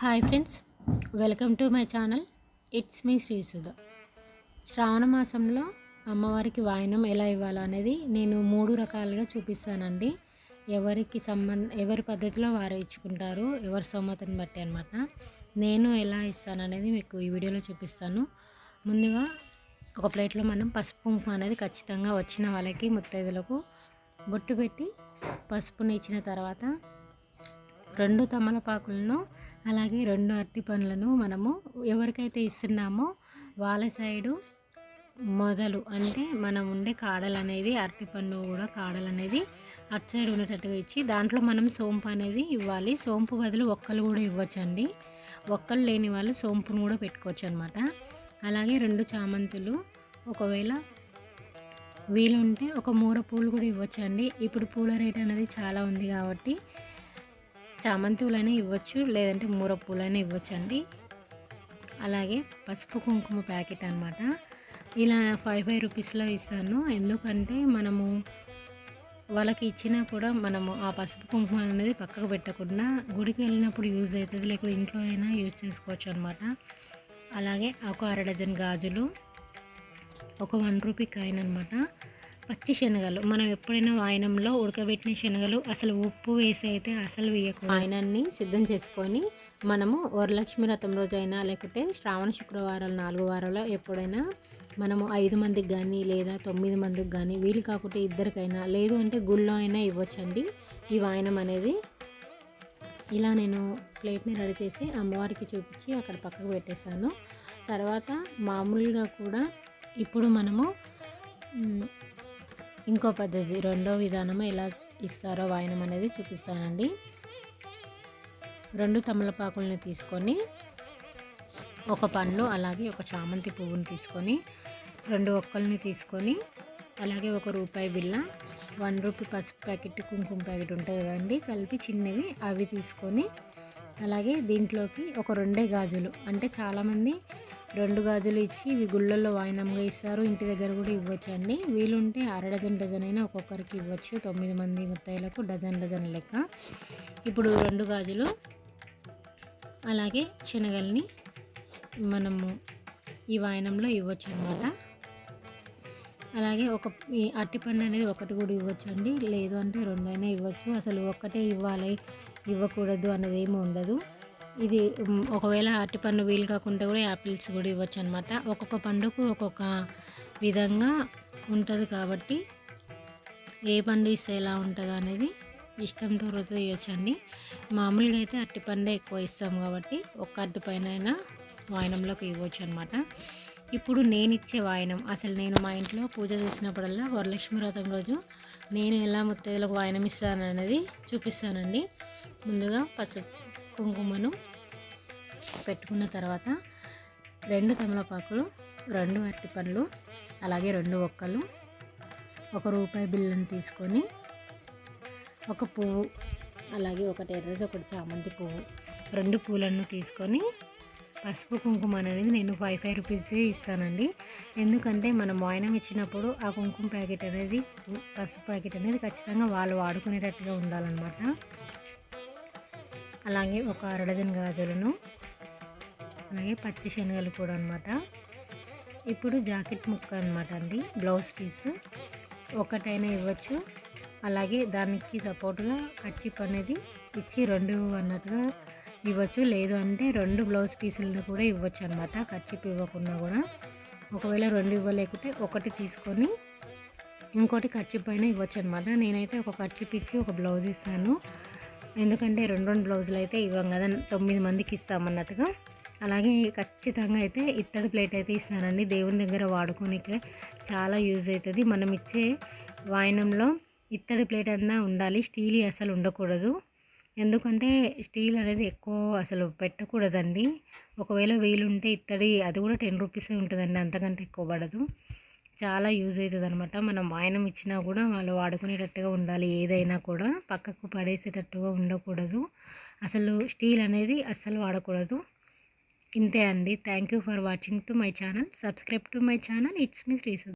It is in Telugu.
Hi friends welcome to my channel. It's me Srisudha. Shravana మాసంలో అమ్మవారికి వాయనం ఎలా ఇవ్వాలో అనేది నేను మూడు రకాలుగా చూపిస్తానండి. ఎవరికి సంబంధ ఎవరి పద్ధతిలో వారు ఇచ్చుకుంటారు ఎవరి సోమతని బట్టి అనమాట నేను ఎలా ఇస్తాను అనేది మీకు ఈ వీడియోలో చూపిస్తాను. ముందుగా ఒక ప్లేట్లో మనం పసుపు కుంకుమ అనేది ఖచ్చితంగా వచ్చిన వాళ్ళకి ముత్తైదులకు బొట్టు పెట్టి పసుపుని ఇచ్చిన తర్వాత రెండు తమలపాకులను అలాగే రెండు అరటి పండ్లను మనము ఎవరికైతే ఇస్తున్నామో వాళ్ళ సైడు మొదలు అంటే మనం ఉండే కాడలు అనేది అరటి పన్ను కూడా కాడలు అనేది అటు సైడ్ ఉండేటట్టుగా ఇచ్చి దాంట్లో మనం సోంపు అనేది ఇవ్వాలి. సోంపు బదులు ఒక్కలు కూడా ఇవ్వచ్చండి. ఒక్కలు లేని వాళ్ళు సోంపును కూడా పెట్టుకోవచ్చు అనమాట అలాగే రెండు చామంతులు ఒకవేళ వీలుంటే ఒక మూర పూలు కూడా ఇవ్వచ్చండి. ఇప్పుడు పూల రేట్ అనేది చాలా ఉంది కాబట్టి చామంతి పూలైనా ఇవ్వచ్చు లేదంటే మూర పూలైనా ఇవ్వచ్చు అండి అలాగే పసుపు కుంకుమ ప్యాకెట్ అనమాట ఇలా ఫైవ్ ఫైవ్ రూపీస్లో ఇస్తాను. ఎందుకంటే మనము వాళ్ళకి ఇచ్చినా కూడా మనము ఆ పసుపు కుంకుమ అనేది పక్కకు పెట్టకుండా గుడికి వెళ్ళినప్పుడు యూజ్ అవుతుంది లేకపోతే ఇంట్లో అయినా యూజ్ చేసుకోవచ్చు అనమాట అలాగే ఒక అర డజన్ గాజులు ఒక వన్ రూపీ కాయిన్ అనమాట పచ్చి శనగలు. మనం ఎప్పుడైనా వాయనంలో ఉడకబెట్టిన శనగలు అసలు ఉప్పు వేసి అయితే అసలు వేయకూడదు. వాయనాన్ని సిద్ధం చేసుకొని మనము వరలక్ష్మి రథం రోజైనా లేకపోతే శ్రావణ శుక్రవారాలు నాలుగు వారాలు ఎప్పుడైనా మనము ఐదు మందికి కానీ లేదా తొమ్మిది మందికి కానీ వీలు కాకుంటే ఇద్దరికైనా లేదు అంటే గుళ్ళో అయినా ఇవ్వచ్చండి. ఈ వాయనం అనేది ఇలా నేను ప్లేట్ని రెడీ చేసి అమ్మవారికి చూపించి అక్కడ పక్కకు పెట్టేశాను. తర్వాత మామూలుగా కూడా ఇప్పుడు మనము ఇంకో పద్ధతి రెండో విధానము ఎలా ఇస్తారో వాయనం అనేది చూపిస్తానండి. రెండు తమలపాకుల్ని తీసుకొని ఒక పండు అలాగే ఒక చామంతి పువ్వుని తీసుకొని రెండు ఒక్కల్ని తీసుకొని అలాగే ఒక రూపాయి బిల్ల వన్ రూపీ పసుపు ప్యాకెట్ కుంకుమ ప్యాకెట్ ఉంటుంది కదండి కలిపి చిన్నవి అవి తీసుకొని అలాగే దీంట్లోకి ఒక రెండే గాజులు. అంటే చాలామంది రెండు గాజులు ఇచ్చి ఇవి గుళ్ళల్లో వాయినంగా ఇస్తారు. ఇంటి దగ్గర కూడా ఇవ్వచ్చు అండి వీలుంటే అర డజన్ డజన్ అయినా ఒక్కొక్కరికి ఇవ్వచ్చు. తొమ్మిది మంది ముత్తాయిలకు డజన్ డజన్ లెక్క. ఇప్పుడు రెండు గాజులు. అలాగే శనగల్ని మనము ఈ వాయనంలో ఇవ్వచ్చు అనమాట అలాగే ఒక ఈ అరటిపండు అనేది ఒకటి కూడా ఇవ్వచ్చు అండి లేదు అంటే రెండైనా ఇవ్వచ్చు. అసలు ఒక్కటే ఇవ్వాలి. ఇవ్వకూడదు అనేది ఏమి ఉండదు. ఇది ఒకవేళ అరటిపండు వీలు కాకుండా కూడా యాపిల్స్ కూడా ఇవ్వచ్చు అనమాట ఒక్కొక్క పండుకు ఒక్కొక్క విధంగా ఉంటుంది కాబట్టి ఏ పండు ఇస్తే ఎలా ఉంటుంది అనేది ఇష్టంతో రుతు ఇవ్వచ్చండి మామూలుగా అయితే అరటిపండే ఎక్కువ ఇస్తాం కాబట్టి ఒక్క అరటిపైన అయినా వాయనంలోకి ఇవ్వచ్చు అనమాట ఇప్పుడు నేను ఇచ్చే వాయనం అసలు నేను మా ఇంట్లో పూజ చేసినప్పుడల్లా వరలక్ష్మి వ్రతం రోజు నేను ఎలా ముత్తైదులకు వాయనం ఇస్తాను అనేది చూపిస్తానండి. ముందుగా పసుపు కుంకుమను పెట్టుకున్న తర్వాత రెండు తమలపాకులు రెండు అరటి పండ్లు అలాగే రెండు ఒక్కలు ఒక రూపాయి బిల్లును తీసుకొని ఒక పువ్వు అలాగే ఒకటి ఎర్రది ఒకటి చామంతి పువ్వు రెండు పూలను తీసుకొని పసుపు కుంకుమ అనేది నేను ఫైవ్ ఫైవ్ రూపీస్దే ఇస్తానండి. ఎందుకంటే మనం వాయినం ఇచ్చినప్పుడు ఆ కుంకుమ ప్యాకెట్ అనేది పసుపు ప్యాకెట్ అనేది ఖచ్చితంగా వాళ్ళు వాడుకునేటట్టుగా ఉండాలన్నమాట. అలాగే ఒక అర డజన్ గాజులను అలాగే పచ్చి శనగలు కూడా అనమాట ఇప్పుడు జాకెట్ ముక్క అనమాట అండి బ్లౌజ్ పీస్. ఒకటైనా ఇవ్వచ్చు. అలాగే దానికి సపోర్ట్గా కచ్చిప్ అనేది ఇచ్చి రెండు అన్నట్టుగా ఇవ్వచ్చు. లేదు అంటే రెండు బ్లౌజ్ పీసులను కూడా ఇవ్వచ్చు అనమాట కచ్చిప్ ఇవ్వకుండా కూడా. ఒకవేళ రెండు ఇవ్వలేకుంటే ఒకటి తీసుకొని ఇంకోటి ఖర్చు పైన ఇవ్వచ్చు అనమాట నేనైతే ఒక ఖర్చు ఇచ్చి ఒక బ్లౌజ్ ఇస్తాను. ఎందుకంటే రెండు రెండు బ్లౌజులు అయితే ఇవ్వం కదా తొమ్మిది మందికి ఇస్తామన్నట్టుగా. అలాగే ఖచ్చితంగా అయితే ఇత్తడి ప్లేట్ అయితే ఇస్తానండి. దేవుని దగ్గర వాడుకోనికే చాలా యూజ్ అవుతుంది. మనం ఇచ్చే వాయనంలో ఇత్తడి ప్లేట్ అన్నా ఉండాలి స్టీల్ అసలు ఉండకూడదు. ఎందుకంటే స్టీల్ అనేది ఎక్కువ అసలు పెట్టకూడదండి. ఒకవేళ వీలుంటే ఇత్తడి అది కూడా టెన్ రూపీసే ఉంటుందండి అంతకంటే ఎక్కువ పడదు. చాలా యూజ్ అవుతుంది అనమాట మనం వాయనం ఇచ్చినా కూడా వాళ్ళు వాడుకునేటట్టుగా ఉండాలి ఏదైనా కూడా. పక్కకు పడేసేటట్టుగా ఉండకూడదు. అసలు స్టీల్ అనేది అస్సలు వాడకూడదు. ఇంతే అండి. Thank you for watching to my channel subscribe to my channel it's me శ్రీసు